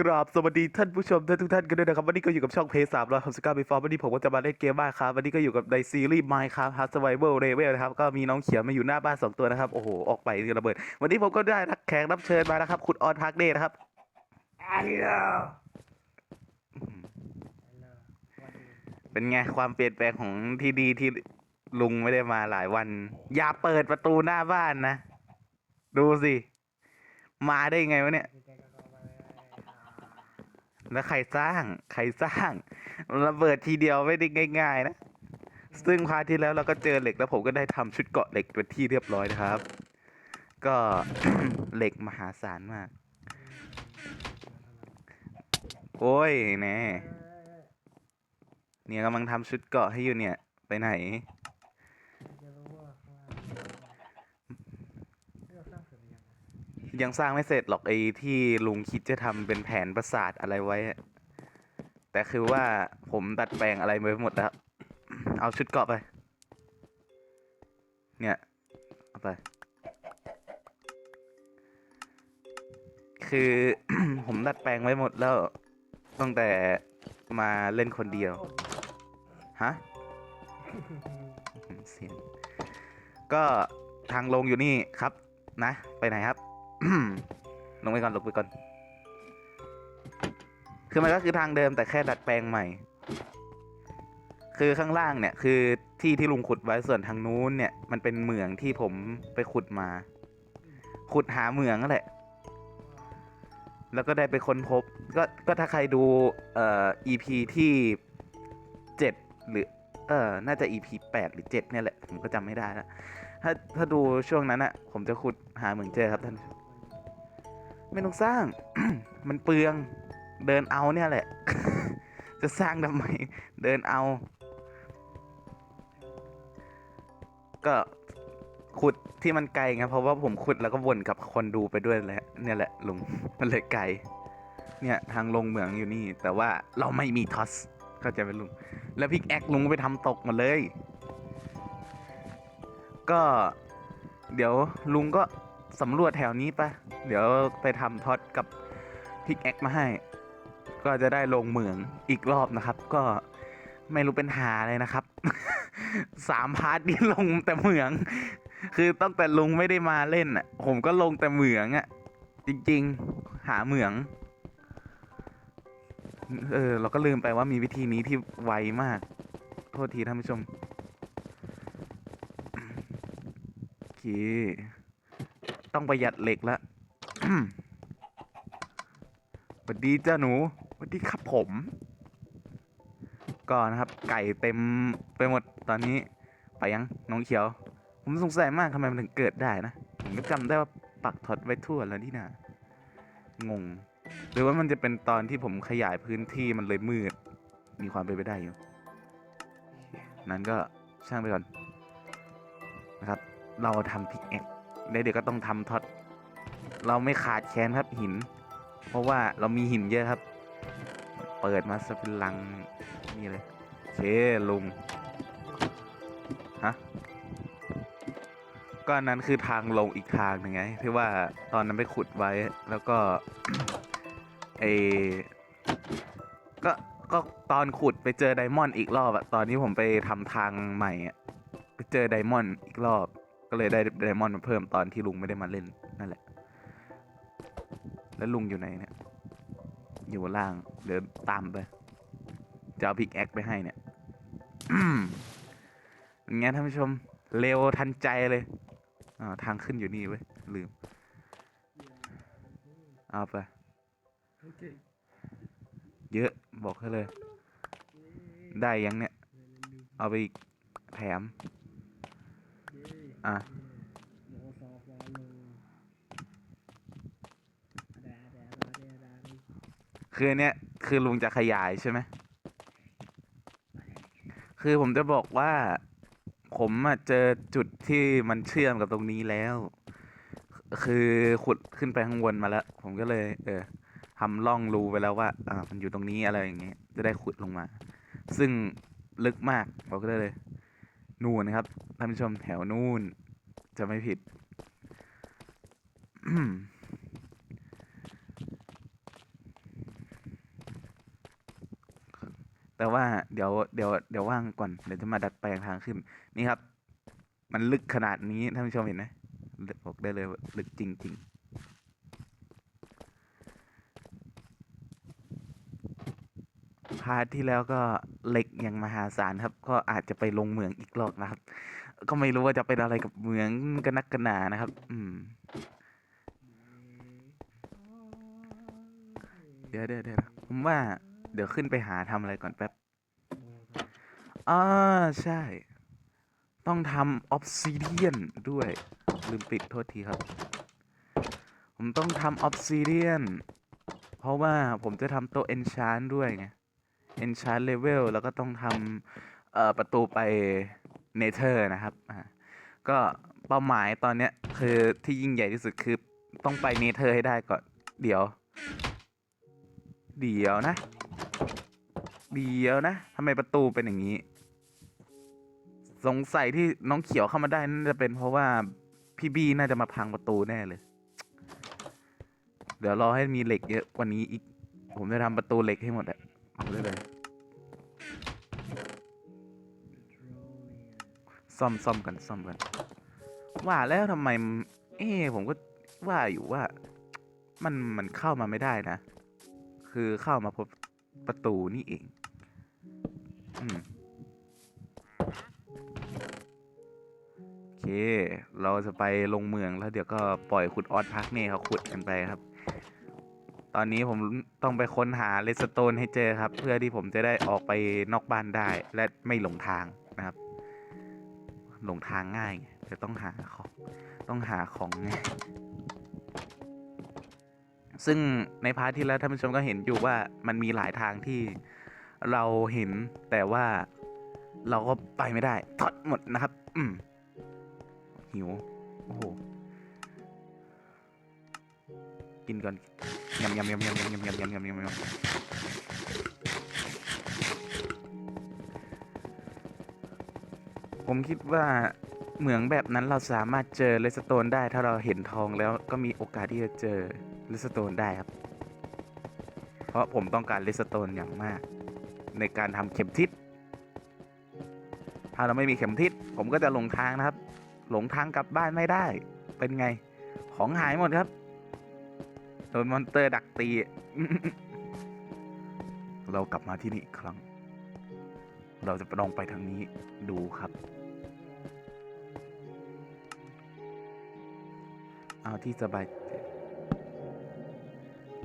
กราบสวัสดีท่านผู้ชมท่านทุกท่านกันด้วยนะครับ วันนี้ก็อยู่กับช่องเพย์สามร้อยหกสิบเก้าบีฟอร์วันนี้ผมก็จะมาเล่นเกมบ้าครับ วันนี้ก็อยู่กับในซีรีส์ Minecraft Hard Survival Level นะครับ ก็มีน้องเขียวมาอยู่หน้าบ้านสองตัวนะครับ โอ้โห ออกไปนี่ระเบิด วันนี้ผมก็ได้รับแขกรับเชิญมานะครับ คุณออนพักเดย์นะครับฮัลโหลเป็นไงความเปลี่ยนแปลงของที่ดีที่ลุงไม่ได้มาหลายวัน อย่าเปิดประตูหน้าบ้านนะ ดูสิ มาได้ไงวะเนี่ย แล้วใครสร้าง ใครสร้างระเบิดทีเดียวไม่ได้ง่าย ๆ นะ ซึ่งพาร์ทที่แล้วเราก็เจอเหล็กแล้วผมก็ได้ทำชุดเกาะเหล็กเป็นที่เรียบร้อยนะครับ ก็เหล็กมหาศาลมาก โอ้ยแน่เนี่ยกำลังทำชุดเกาะให้อยู่เนี่ย ไปไหน ยังสร้างไม่เสร็จหรอกไอ้ที่ลุงคิดจะทำเป็นแผนประสาทอะไรไว้ แต่คือว่าผมดัดแปลงอะไรไปหมดแล้ว เอาชุดเกาะไป เนี่ย เอาไป คือ ผมดัดแปลงไว้หมดแล้ว ตั้งแต่มาเล่นคนเดียว ฮะเสียงก็ทางลงอยู่นี่ครับนะ ไปไหนครับ ลงไปก่อนลงไปก่อน คือมันก็คือทางเดิมแต่แค่ดัดแปลงใหม่ คือข้างล่างเนี่ย คือที่ที่ลุงขุดไว้ส่วนทางนู้นเนี่ย มันเป็นเหมืองที่ผมไปขุดมา ขุดหาเหมืองนั่นแหละ แล้วก็ได้ไปค้นพบ ก็ก็ถ้าใครดูเอ่อ EP ที่เจ็ดหรือเออ น่าจะ EP แปดหรือเจ็ดเนี่ยแหละ ผมก็จำไม่ได้แล้วถ้าถ้าดูช่วงนั้นอะผมจะขุดหาเหมืองเจอครับท่าน ไม่ต้องสร้าง มันเปลือง เดินเอาเนี่ยแหละ จะสร้างทำไม เดินเอา ก็ขุดที่มันไกลไงเพราะว่าผมขุดแล้วก็วนกับคนดูไปด้วยแหละเนี่ยแหละลุงมันเลยไกล เนี่ยทางลงเหมืองอยู่นี่ แต่ว่าเราไม่มีทอสก็จะเป็นลุง แล้วพิกแอคลุงไปทำตกมาเลย ก็ เดี๋ยวลุงก็ สำรวจแถวนี้ไปะเดี๋ยวไปทำท็อตกับพิกแอคมาให้ ก็จะได้ลงเหมืองอีกรอบนะครับ ก็ไม่รู้เป็นหาเลยนะครับสามพาร์ทนี้ลงแต่เหมือง คือตั้งแต่ลุงไม่ได้มาเล่นอะ ผมก็ลงแต่เหมืองอะ จริงๆ หาเหมือง เออ เราก็ลืมไปว่ามีวิธีนี้ที่ไวมาก โทษทีท่านผู้ชมโอเค ต้องประหยัดเหล็กละสวัสดีจ้าหนูสวัสดีครับผม ก็นะครับ ไก่เต็มไปหมดตอนนี้ ไปยังน้องเขียว ผมสงสัยมากทำไมมันถึงเกิดได้นะ ผมก็จำได้ว่าปักท็อตไว้ทั่วแล้วนี่นะงง หรือว่ามันจะเป็นตอนที่ผมขยายพื้นที่มันเลยมืด มีความเป็นไปได้อยู่ นั้นก็ช่างไปก่อนนะครับ เราทำพิกแอค แล้วเดี๋ยวก็ต้องทำท็อตเราไม่ขาดแคลนครับหิน เพราะว่าเรามีหินเยอะครับ เปิดมาสเป็นลังนี่เลยเคลุงฮะก็อันนั้นคือทางลงอีกทางหนึ่งไงที่ว่าตอนนั้นไปขุดไว้แล้วก็เออก็ก็ตอนขุดไปเจอไดมอนด์อีกรอบอะตอนนี้ผมไปทำทางใหม่อะไปเจอไดมอนด์อีกรอบ ก็เลยได้ไดมอนด์มาเพิ่มตอนที่ลุงไม่ได้มาเล่นนั่นแหละ แล้วลุงอยู่ไหนเนี่ย อยู่ล่าง เดี๋ยวตามไป จะเอาพิกแอคไปให้เนี่ยเป็นไงท่านผู้ชม เร็วทันใจเลยอ่าทางขึ้นอยู่นี่เว้ย ลืม เอาไป เยอะบอกให้เลย ได้ยังเนี่ย เอาไปอีกแถม อะคือเนี้ยคือลุงจะขยายใช่ไหมคือผมจะบอกว่า ผมอะเจอจุดที่มันเชื่อมกับตรงนี้แล้ว คือขุดขึ้นไปข้างบนมาแล้ว ผมก็เลย เออทำล่องรูไปแล้วว่าอ่ามันอยู่ตรงนี้อะไรอย่างเงี้ยจะได้ขุดลงมา ซึ่งลึกมากบอกได้เลย นู่นนะครับท่านผู้ชมแถวนู่น จะไม่ผิด แต่ว่าเดี๋ยวเดี๋ยวเดี๋ยวว่างก่อน เดี๋ยวจะมาดัดแปลงทางขึ้น นี่ครับ มันลึกขนาดนี้ท่านผู้ชมเห็นไหมบอกได้เลย ลึกจริง ๆาร์ทที่แล้วก็เหล็กอย่างมหาศาลครับ ก็อาจจะไปลงเหมืองอีกรอบนะครับ ก็ไม่รู้ว่าจะเป็นอะไรกับเหมืองกันนักกันหนานะครับ อืม เดี๋ยวเดี๋ยวเดี๋ยวผมว่า เดี๋ยวขึ้นไปหาทำอะไรก่อนแป๊บอ่าใช่ ต้องทำออ s ซิเดียนด้วย ลืมปิดโทษทีครับ ผมต้องทำออ s ซิเดียนเพราะว่าผมจะทำโต๊ะ enchant ด้วยไง enchant level แล้วก็ต้องทำเอ่อประตูไป nether นะครับอ่าก็เป้าหมายตอนเนี้ยคือที่ยิ่งใหญ่ที่สุดคือต้องไป nether ให้ได้ก่อน เดี๋ยว เดี๋ยวนะ เดี๋ยวนะทำไมประตูเป็นอย่างนี้ สงสัยที่น้องเขียวเข้ามาได้น่าจะเป็นเพราะว่าพี่บีน่าจะมาพังประตูแน่เลย เดี๋ยวรอให้มีเหล็กเยอะกว่านี้อีก ผมจะทำประตูเหล็กให้หมดอะ เอาเลยเลยซ่อมซ่อมกันซ่อมกัน ว่าแล้วทำไม เอ๊ผมก็ว่าอยู่ว่า มันมันเข้ามาไม่ได้นะ คือเข้ามาพบประตูนี่เอง อืมโอเค เราจะไปลงเมืองแล้วเดี๋ยวก็ปล่อยขุดออสพักนี่เขาขุดกันไปครับ ตอนนี้ผมต้องไปค้นหาเลสโตนให้เจอครับ เพื่อที่ผมจะได้ออกไปนอกบ้านได้และไม่หลงทางนะครับ หลงทางง่ายไงแต่ต้องหาของต้องหาของไงซึ่งในพาร์ทที่แล้วท่านผู้ชมก็เห็นอยู่ว่ามันมีหลายทางที่เราเห็นแต่ว่าเราก็ไปไม่ได้ทอดหมดนะครับ อืมหิว โอ้โห กินก่อน ยำยำยำยำยำยำยำยำยำยำยำผมคิดว่าเหมืองแบบนั้นเราสามารถเจอเลสโตนได้ ถ้าเราเห็นทองแล้วก็มีโอกาสที่จะเจอเลสโตนได้ครับ เพราะผมต้องการเลสโตนอย่างมาก ในการทำเข็มทิศถ้าเราไม่มีเข็มทิศผมก็จะหลงทางนะครับ หลงทางกลับบ้านไม่ได้ เป็นไง ของหายหมดครับ โดนมอนเตอร์ดักตี เรากลับมาที่นี่อีกครั้ง เราจะลองไปทางนี้ดูครับเอาที่สบาย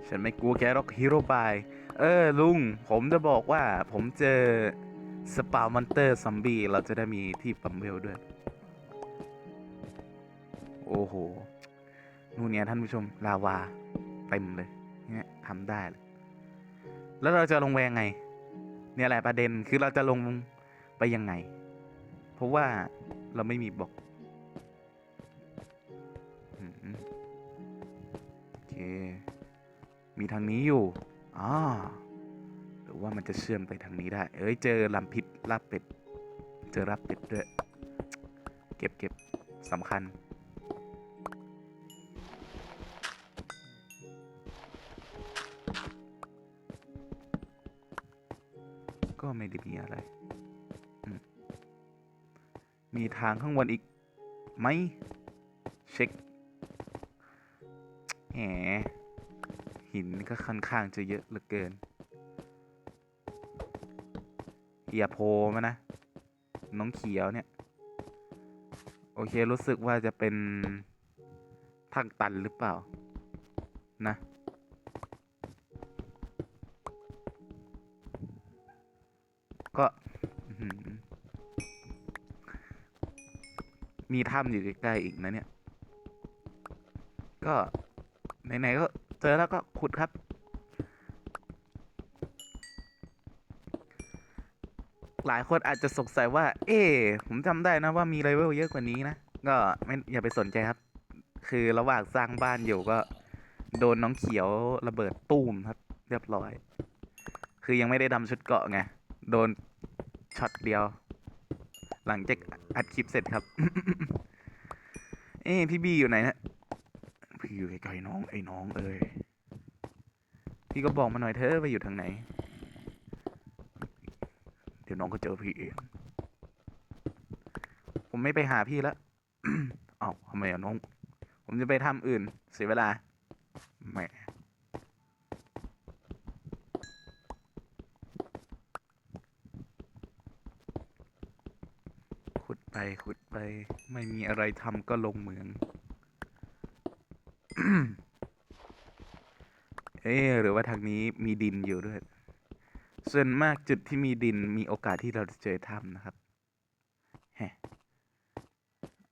ฉันไม่กลัวแกหรอกฮีโร่บาย เออ ลุง ผมจะบอกว่าผมเจอ สปาวมอนเตอร์ซอมบี้ เราจะได้มีที่ปั๊มเวลด้วย โอ้โห นู่นเนี่ยท่านผู้ชม ลาวา เต็มเลยเนี่ยทำได้เลยแล้วเราจะลงไปยังไง เนี่ยแหละประเด็นคือเราจะลงไปยังไง เพราะว่าเราไม่มีบล็อกโอเค มีทางนี้อยู่อ๋อหรือว่ามันจะเชื่อมไปทางนี้ได้ เอ้ยเจอลำพิษลาบเป็ด เจอลาบเป็ดด้วย เก็บเก็บสำคัญ ก็ไม่ได้มีอะไรมมีทางข้างบนอีกไหมเช็คแหมหินก็ค่อนข้างจะเยอะเหลือเกินอย่าโพมานะ น้องเขียวเนี่ย โอเครู้สึกว่าจะเป็นทางตันหรือเปล่า นะ มีถ้ำอยู่ใกล้ๆอีกนะเนี่ย ก็ไหนๆก็เจอแล้วก็ขุดครับ หลายคนอาจจะสงสัยว่า เอ๊ผมจำได้นะว่ามีเลเวลเยอะกว่านี้นะ ก็ไม่อย่าไปสนใจครับ คือระหว่างสร้างบ้านอยู่ก็ โดนน้องเขียวระเบิดตูมครับ เรียบร้อย คือยังไม่ได้ดำชุดเกาะไง โดนช็อตเดียว หลังจากอัดคลิปเสร็จครับ เอ้พี่บีอยู่ไหนนะพี่อยู่ใกล้ๆน้องไอ้น้องเอ้ยพี่ก็บอกมาหน่อยเธอไปอยู่ทางไหน เดี๋ยวน้องก็เจอพี่เอง ผมไม่ไปหาพี่แล้วเอ้าทำไมอะน้อง ผมจะไปทำอื่น เสียเวลาแหม ขุดไปขุดไป ไม่มีอะไรทำก็ลงเหมือง เอ๊หรือว่าทางนี้มีดินอยู่ด้วย ส่วนมากจุดที่มีดินมีโอกาสที่เราจะเจอถ้ำนะครับแฮ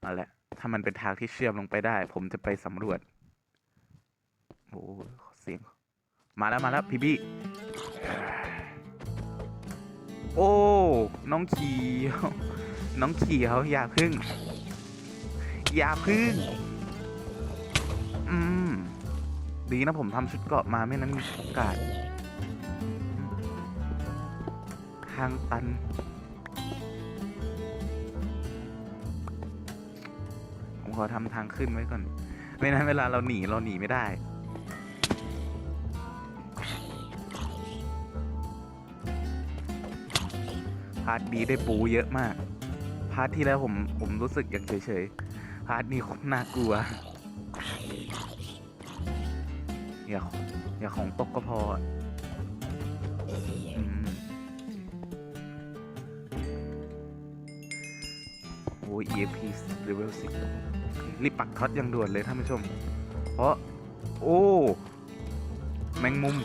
เอาละถ้ามันเป็นทางที่เชื่อมลงไปได้ ผมจะไปสำรวจโอ้เสียง มาแล้วมาแล้วพี่บี้โอ้ น้องเขียว น้องเขียวอย่าพึ่ง อย่าพึ่ง อืม ดีนะผมทำชุดเกาะมาไม่นั้นมีโอกาสทางตัน ผมขอทำทางขึ้นไว้ก่อน ไม่นั้นเวลาเราหนีเราหนีไม่ได้พาร์ทบีได้ปูเยอะมาก พาร์ทที่แล้วผมผมรู้สึกอย่างเฉยๆ พาร์ทนี้น่ากลัว อย่าอย่าของตกก็พออะอืมโอ้ย EMP level 10รีบปักท็อตอย่างด่วนเลยท่านผู้ชม เพราะ โอ้ แมงมุม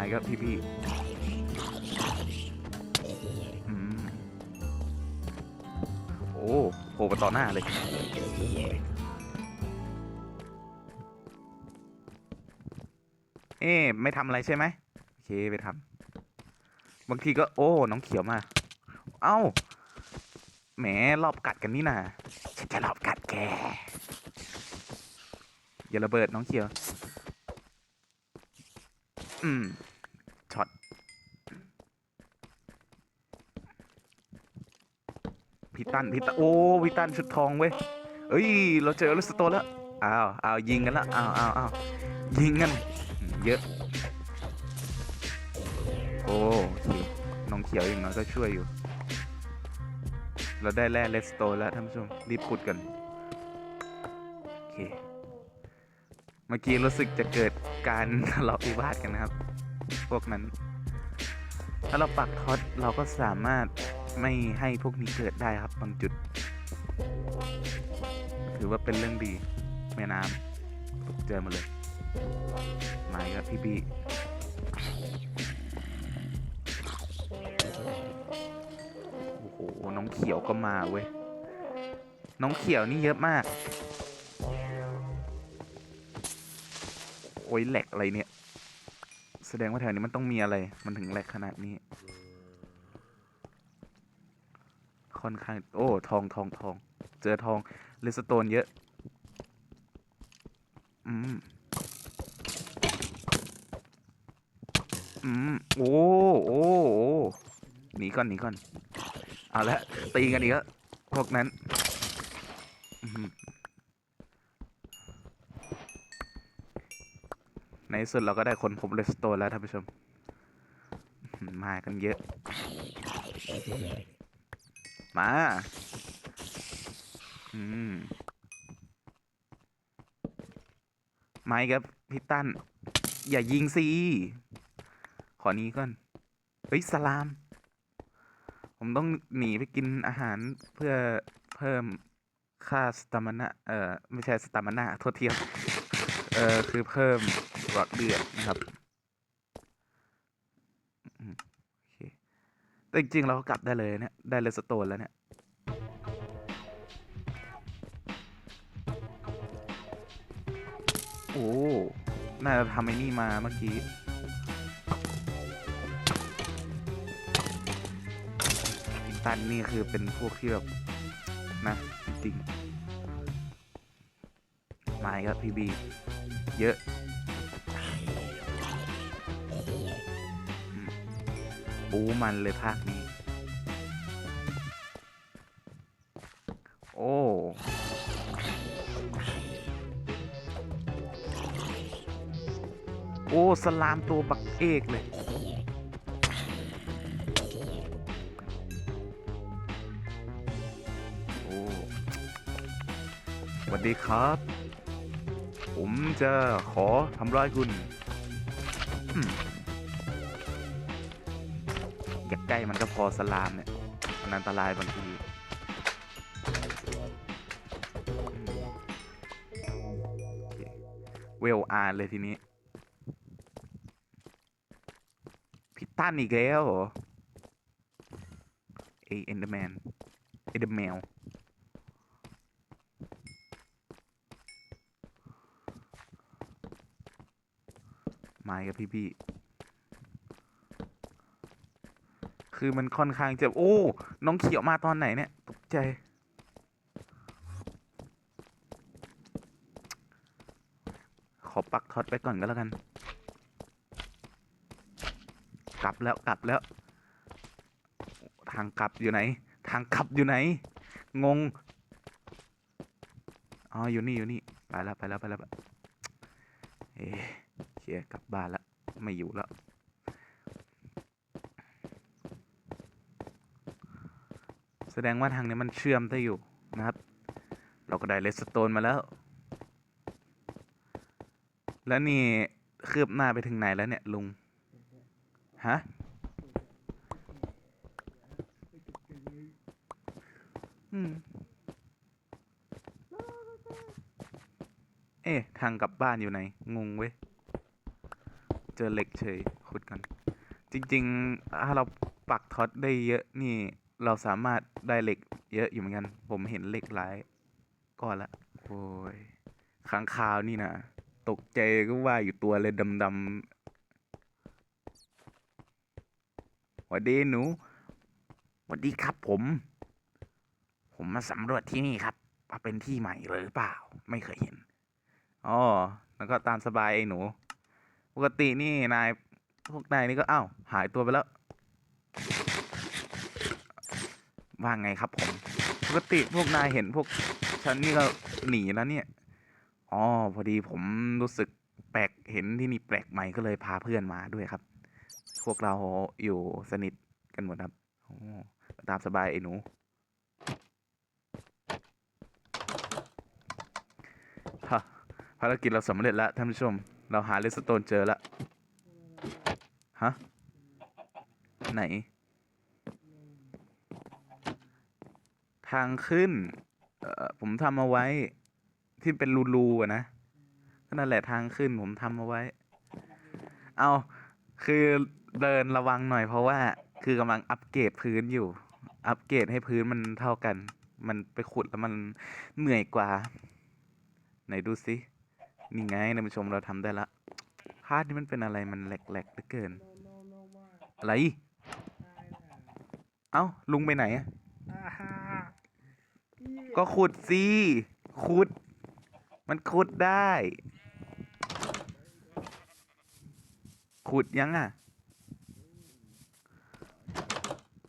าอีกครับพี่พี่โอ้โผล่มาต่อหน้าเลยเอ๊ะไม่ทำอะไรใช่ไหมโอเคไปทำบางทีก็โอ้ น้องเขียวมา เอ้าแหมรอบกัดกันนี่นาฉันจะรอบกัดแก อย่าระเบิดน้องเขียว อืม ช็อต พี่ตันพี่ตันโอ้พี่ตันชุดทองเว้ยเอ้ยเราเจอลูสโตแล้วอ้าวอ้าวยิงกันแล้วอ้าวอ้าวอ้าวยิงกันเยอะโอ้โอเคน้องเขียวอย่างน้อยก็ช่วยอยู่ เราได้แร่เลสโตแล้วท่านผู้ชมรีบขุดกันโอเคเมื่อกี้รู้สึกจะเกิดการทะเลาะวิวาทกันนะครับ พวกนั้น ถ้าเราปักท็อตเราก็สามารถ ไม่ให้พวกนี้เกิดได้ครับบางจุด ถือว่าเป็นเรื่องดี แม่น้ำตกเจอมาเลยมาอีกครับพี่บีโอ้โห น้องเขียวก็มาเว้ย น้องเขียวนี่เยอะมาก โอ้ยแหลกอะไรเนี่ย แสดงว่าแถวนี้มันต้องมีอะไร มันถึงแหลกขนาดนี้ ค่อนข้าง โอ้ ทองทองทอง เจอทองเลสโตนเยอะ อืม อืม โอ้ โอ้โอ้หนีก่อนหนีก่อน เอาละ ตีกันอีกแล้วพวกนั้น ในสุดเราก็ได้คนพบเลสโตนแล้วท่านผู้ชม มากันเยอะ มา อืมไม้ครับพี่ตั้น อย่ายิงสิขอนี้ก่อน เฮ้ย สลาม ผมต้องหนีไปกินอาหารเพื่อเพิ่มค่าสตามินะเอ่อ ไม่ใช่สตามินะโทษทีครับเอ่อ คือเพิ่มหลอดเลือดนะครับอืมโอเค แต่จริงๆเราก็กลับได้เลยเนี่ยได้เลสโตนแล้วเนี่ยโอ้น่าจะทำไอ้นี่มาเมื่อกี้พิตันนี่คือเป็นพวกที่แบบนะจริงๆมาอีกครับพีบีเยอะ ปูมันเลยภาคนี้ โอ้ โอ้ สลามตัวบักเอกเลย โอ้สวัสดีครับ ผมจะขอทำร้ายคุณ อสลามเนี่ยมันอันตรายบางทีเวลอาร์เลยทีนี้พิตันอีกแล้วเหรอเอเอ็นเดอร์แมนเอเดอร์แมวมากับพี่พี่ๆ คือมันค่อนข้างเจะโอ้ น้องเขียวมาตอนไหนเนี่ยตกใจ ขอปักท็อตไปก่อนก็แล้วกัน กลับแล้วกลับแล้ว ทางกลับอยู่ไหน ทางกลับอยู่ไหน งง อ๋ออยู่นี่อยู่นี่ไปแล้วไปแล้วไปแล้วเอ๊ะเคลียกลับบ้านแล้วไม่อยู่แล้ว แส ดงว่าทางนี้มันเชื่อมได้อยู่นะครับ เราก็ได้เลสโตนมาแล้ว แล้วนี่คืบหน้าไปถึงไหนแล้วเนี่ยลุง ฮะ อืม เอ๊ะ ทางกลับบ้านอยู่ไหน งงเว้ย เจอเหล็กเฉยขุดกัน จริง ๆ ถ้าเราปักท็อตได้เยอะนี่ เราสามารถได้เหล็กเยอะอยู่เหมือนกัน ผมเห็นเหล็กหลายก้อนละโอ้ยค้างคาวนี่นะตกใจก็ว่าอยู่ตัวเลยดำๆหวัดดีหนูหวัดดีครับผม ผมมาสำรวจที่นี่ครับว่าเป็นที่ใหม่หรือเปล่า ไม่เคยเห็นอ๋อแล้วก็ตามสบายไอ้หนู ปกตินี่นายพวกนายนี่ก็อ้าวหายตัวไปแล้ว ว่าไงครับผมปกติพวกนายเห็นพวกฉันนี่ก็หนีแล้วเนี่ยอ๋อพอดีผมรู้สึกแปลกเห็นที่นี่แปลกใหม่ก็เลยพาเพื่อนมาด้วยครับ พวกเราอยู่สนิทกันหมดครับโอ้ตามสบายไอ้หนูฮะภารกิจเราสำเร็จแล้วท่านผู้ชม เราหาเลสโตนเจอแล้ว ฮะ ไหน ทางขึ้น เอ่อผมทำเอาไว้ที่เป็นรูๆอะนะก็นั่นแหละทางขึ้นผมทำเอาไว้ เอาคือเดินระวังหน่อยเพราะว่า คือกำลังอัปเกรดพื้นอยู่ อัปเกรดให้พื้นมันเท่ากัน มันไปขุดแล้วมันเหนื่อยกว่า ไหนดูสินี่ไงท่านผู้ชมเราทำได้ละพาดนี่มันเป็นอะไรมันแหลกๆเหลือเกินอะไรเอ้าลุงไปไหนอะ ก็ขุดสิขุด มันขุดได้ ขุดยังอะ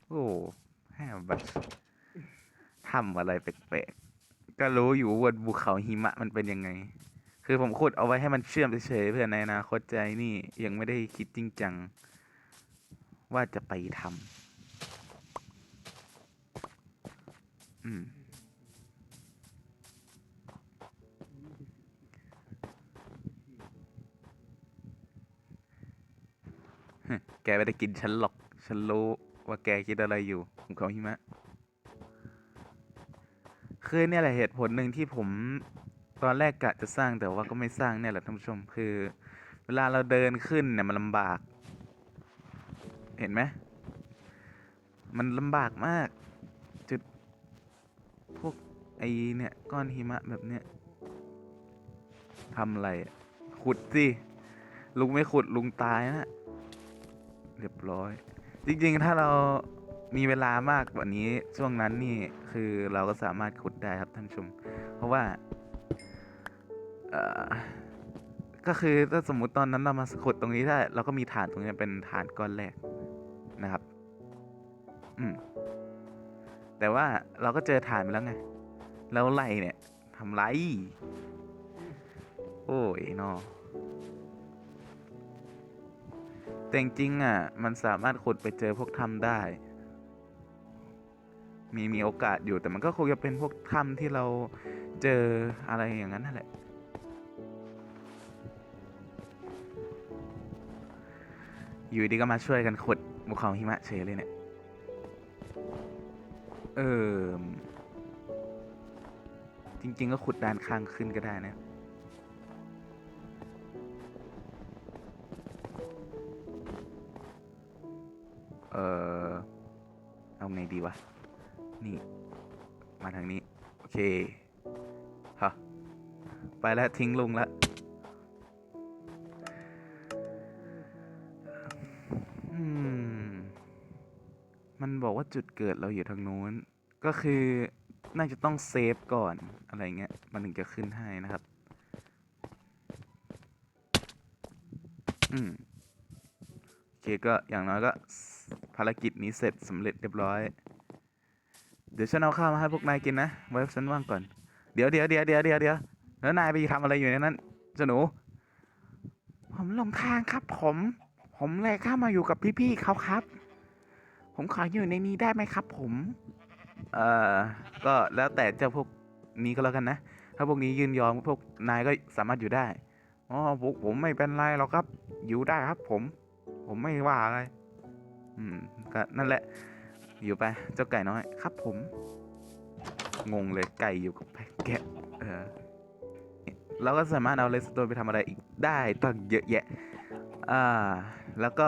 โอ้แฮบัสทำอะไรแปลกๆ ก็รู้อยู่ว่าบนภูเขาหิมะมันเป็นยังไง คือผมขุดเอาไว้ให้มันเชื่อมเฉยๆเพื่อในอนาคตใจนี่ยังไม่ได้คิดจริงจัง ว่าจะไปทำอืม แกไม่ได้กินฉันหรอก ฉันรู้ว่าแกคิดอะไรอยู่ของเขาหิมะ คือเนี่ยแหละเหตุผลหนึ่งที่ผมตอนแรกกะจะสร้างแต่ว่าก็ไม่สร้างเนี่ยแหละท่านผู้ชม คือ เวลาเราเดินขึ้นเนี่ยมันลำบาก เห็นไหมมันลำบากมาก จุด พวกไอเนี่ยก้อนหิมะแบบเนี้ยทำอะไร ขุดสิลุงไม่ขุดลุงตายนะ เรียบร้อย จริงๆ ถ้าเรามีเวลามากกว่านี้ช่วงนั้นนี่คือเราก็สามารถขุดได้ครับท่านชม เพราะว่าเออก็คือถ้าสมมุติตอนนั้นเรามาขุดตรงนี้ได้เราก็มีฐานตรงนี้เป็นฐานก้อนแรกนะครับ อืมแต่ว่าเราก็เจอฐานไปแล้วไงแล้วไล่เนี่ยทำไร โอ้ยนอ แต่จริงอะ มันสามารถขุดไปเจอพวกถ้ำได้ มีมีโอกาสอยู่แต่มันก็คงจะเป็นพวกถ้ำที่เราเจออะไรอย่างนั้นนั่นแหละ อยู่ดีก็มาช่วยกันขุดภูเขาหิมะเฉยเลยเนี่ย เออจริง ๆ ก็ขุดด้านข้างขึ้นก็ได้นะ เออเอาไงดีวะ นี่ มาทางนี้ โอเคฮะไปแล้วทิ้งลุงแล้วมันบอกว่าจุดเกิดเราอยู่ทางนู้น ก็คือน่าจะต้องเซฟก่อนอะไรเงี้ย มันถึงจะขึ้นให้นะครับ อืมโอเคก็อย่างน้อยก็ภารกิจนี้เสร็จสำเร็จเรียบร้อย เดี๋ยวฉันเอาข้าวมาให้พวกนายกินนะ ไว้ฉันว่างก่อน เดี๋ยวเดี๋ยวเดี๋ยวเดี๋ยวเดี๋ยวเดี๋ยวแล้วนายไปทำอะไรอยู่ในนั้นเจ้าหนู ผมหลงทางครับ ผม ผมเลยเข้ามาอยู่กับพี่ๆเขาครับ ผมขออยู่ในนี้ได้ไหมครับ ผม เอ่อ ก็แล้วแต่เจ้าพวกนี้ก็แล้วกันนะ ถ้าพวกนี้ยืนยอมพวกนายก็สามารถอยู่ได้ อ๋อพวกผมไม่เป็นไรหรอกครับ อยู่ได้ครับ ผม ผมไม่ว่าอะไร อืมก็นั่นแหละ อยู่ไป เจ้าไก่น้อย ครับผม งงเลยไก่อยู่กับแกะเออเราก็สามารถเอาเลสโตนไปทำอะไรอีกได้ตั้งเยอะแยะอ่าแล้วก็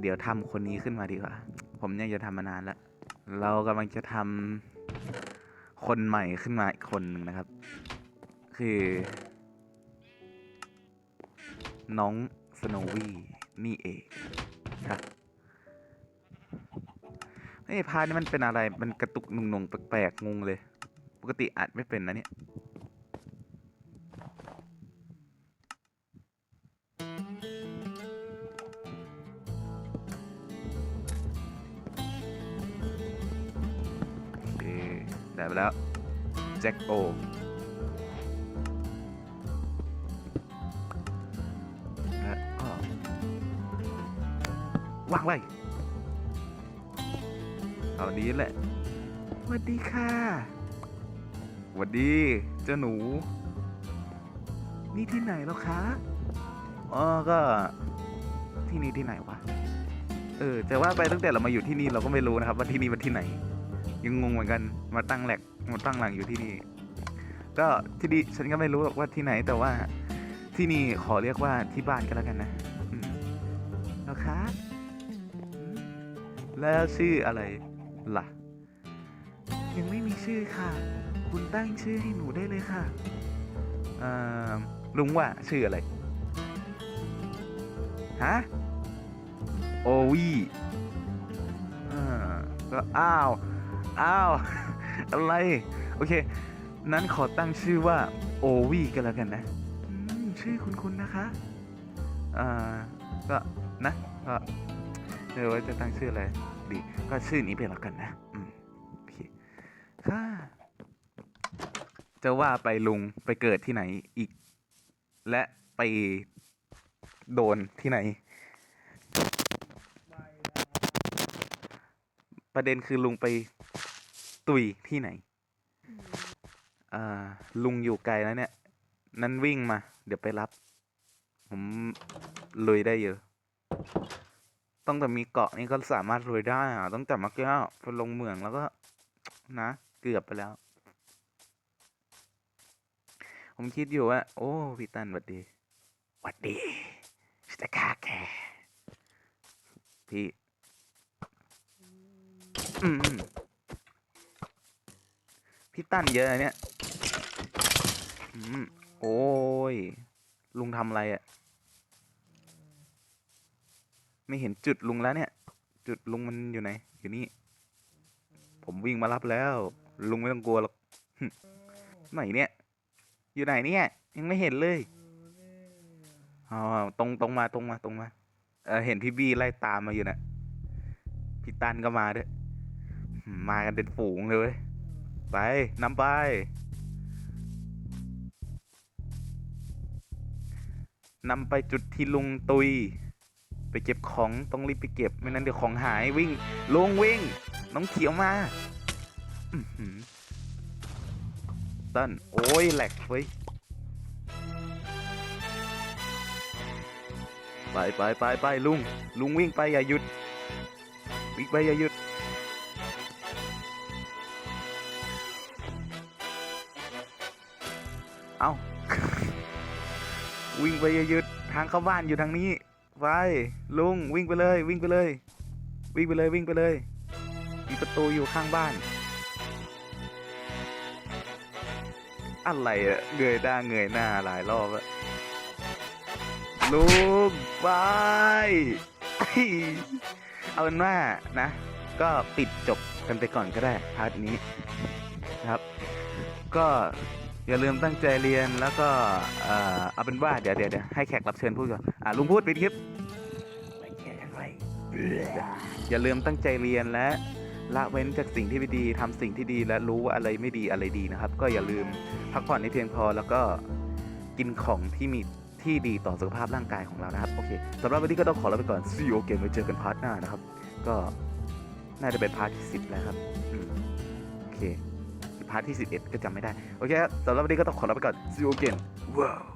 เดี๋ยวทำคนนี้ขึ้นมาดีกว่า ผมเนี่ยจะทำมานานแล้ว เรากำลังจะทำคนใหม่ขึ้นมาอีกคนหนึ่งนะครับ คือ น้องสโนวี่นี่เองครับ ไอ้พานี่มันเป็นอะไร มันกระตุกหนุ่งๆแปลกๆงงเลย ปกติอัดไม่เป็นนะเนี่ย โอเค ได้ไปแล้ว แจ็คโอและก็วางไว้านี้แหละสวัสดีค่ะสวัสดีเจ้าหนู นี่ที่ไหนแล้วคะอ๋อก็ ที่นี่ที่ไหนวะ เออจะว่าไปตั้งแต่เรามาอยู่ที่นี่เราก็ไม่รู้นะครับ ว่าที่นี่มันที่ไหน ยังงงเหมือนกัน มาตั้งแหลกมาตั้งหลังอยู่ที่นี่ ก็ที่นี่ฉันก็ไม่รู้หรอกว่าที่ไหน แต่ว่าที่นี่ขอเรียกว่าที่บ้านก็แล้วกันนะแล้วคะ แล้วชื่ออะไร ล่ะ ยังไม่มีชื่อค่ะ คุณตั้งชื่อให้หนูได้เลยค่ะอ่อลุงว่าชื่ออะไร ฮะ โอวีอ่าก็อ้าว อ้าว อะไร โอเค นั้นขอตั้งชื่อว่าโอวีก็แล้วกันนะ ชื่อคุณคุณนะคะ อ่า ก็นะ ก็เดี๋ยวว่าจะตั้งชื่ออะไร ดี ก็ชื่อนี้ไปแล้วกันนะ อืมโอเคค่ะจะว่าไปลุงไปเกิดที่ไหนอีก และไปโดนที่ไหน ประเด็นคือลุงไปตุยที่ไหนอ่าลุงอยู่ไกลแล้วเนี่ย นั้นวิ่งมา เดี๋ยวไปรับ ผมลุยได้เยอะ ต้องแต่มีเกาะนี่ก็สามารถลุยได้อะต้องแต่มื่อกี้พอลงเมืองแล้วก็ นะ เกือบไปแล้ว ผมคิดอยู่ว่า โอ้พี่ตันหวัดดีหวัดดีฉันจะฆ่าแกพี่พี่ตั้นเยอะนะเนี่ยอืมโอ้ย ลุงทำอะไรอะ่ะ ไม่เห็นจุดลุงแล้วเนี่ย จุดลุงมันอยู่ไหน อยู่นี่ ผมวิ่งมารับแล้ว ลุงไม่ต้องกลัวหรอกไหนเนี่ย อยู่ไหนเนี่ย ยังไม่เห็นเลยอ๋อตรงตรงมาตรงมาตรงมาเออเห็นพี่บี้ไล่ตามมาอยู่นะพี่ตันก็มาด้วย มากันเป็นฝูงเลยไปนำไป นำไปจุดที่ลุงตุย ไปเก็บของต้องรีบไปเก็บไม่นั้นเดี๋ยวของหายวิ่งลงวิ่ง น้องเขียวมาต้นโอ้ยแหลกเว้ยไปไปไปไปลุง ลุงวิ่งไปอย่าหยุด วิ่งไปอย่าหยุด เอาวิ่งไปอย่าหยุดทางเข้าบ้านอยู่ทางนี้ ไปลุงวิ่งไปเลย วิ่งไปเลย วิ่งไปเลยวิ่งไปเลย มีประตูอยู่ข้างบ้าน อะไรอะเงยหน้าเงยหน้าหลายรอบอะลุงไปเอาเป็นว่านะ ก็ปิดจบกันไปก่อนก็ได้พาร์ทนี้นะครับ ก็ อย่าลืมตั้งใจเรียนแล้วก็เอาเป็นว่าเดี๋ยวเดี๋ยวเดี๋ยวให้แขกรับเชิญพูดก่อนอะลุงพูดปิดคลิปอย่าลืมตั้งใจเรียนและละเว้นจากสิ่งที่ไม่ดีทำสิ่งที่ดีและรู้ว่าอะไรไม่ดีอะไรดีนะครับ ก็อย่าลืมพักผ่อนให้เพียงพอแล้วก็กินของที่มีที่ดีต่อสุขภาพร่างกายของเรานะครับ โอเคสำหรับวันนี้ก็ต้องขอลาไปก่อน see you again ไว้เจอกันพาร์ทหน้านะครับ ก็น่าจะเป็นพาร์ทที่สิบแล้วครับโอเค พาร์ทที่ 11 ก็จำไม่ได้ โอเคสำหรับวันนี้ก็ต้องขอลาไปก่อน see you again ว้าว